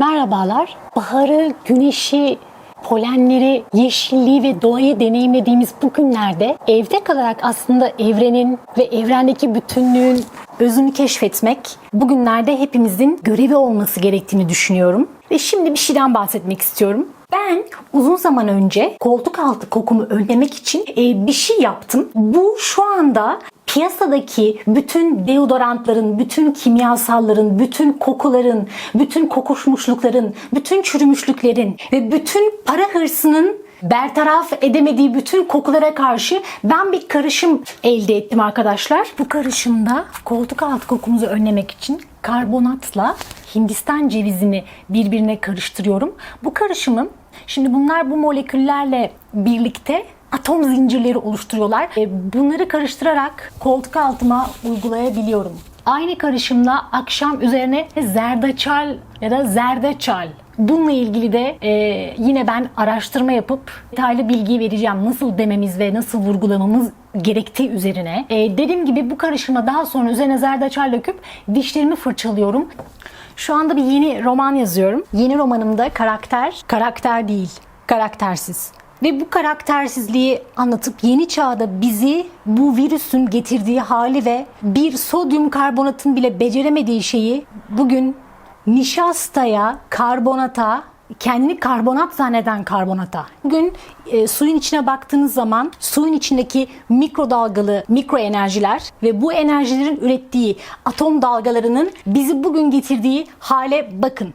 Merhabalar. Baharı, güneşi, polenleri, yeşilliği ve doğayı deneyimlediğimiz bu günlerde evde kalarak aslında evrenin ve evrendeki bütünlüğün özünü keşfetmek bugünlerde hepimizin görevi olması gerektiğini düşünüyorum. Ve şimdi bir şeyden bahsetmek istiyorum. Ben uzun zaman önce koltuk altı kokumu önlemek için e, bir şey yaptım. Bu şu anda piyasadaki bütün deodorantların, bütün kimyasalların, bütün kokuların, bütün kokuşmuşlukların, bütün çürümüşlüklerin ve bütün para hırsının bertaraf edemediği bütün kokulara karşı ben bir karışım elde ettim arkadaşlar. Bu karışımda koltuk altı kokumuzu önlemek için karbonatla Hindistan cevizini birbirine karıştırıyorum. Bu karışımın şimdi bunlar bu moleküllerle birlikte atom zincirleri oluşturuyorlar. E, Bunları karıştırarak koltuk altıma uygulayabiliyorum. Aynı karışımla akşam üzerine zerdeçal ya da zerdeçal Bununla ilgili de e, yine ben araştırma yapıp detaylı bilgi vereceğim. Nasıl dememiz ve nasıl vurgulamamız gerektiği üzerine. E, dediğim gibi bu karışıma daha sonra üzerine zerdeçal döküp dişlerimi fırçalıyorum. Şu anda bir yeni roman yazıyorum. Yeni romanımda karakter, karakter değil, karaktersiz. Ve bu karaktersizliği anlatıp yeni çağda bizi bu virüsün getirdiği hali ve bir sodyum karbonatın bile beceremediği şeyi bugün nişastaya, karbonata, kendini karbonat zanneden karbonata. Bugün e, suyun içine baktığınız zaman suyun içindeki mikrodalgalı mikro enerjiler ve bu enerjilerin ürettiği atom dalgalarının bizi bugün getirdiği hale bakın.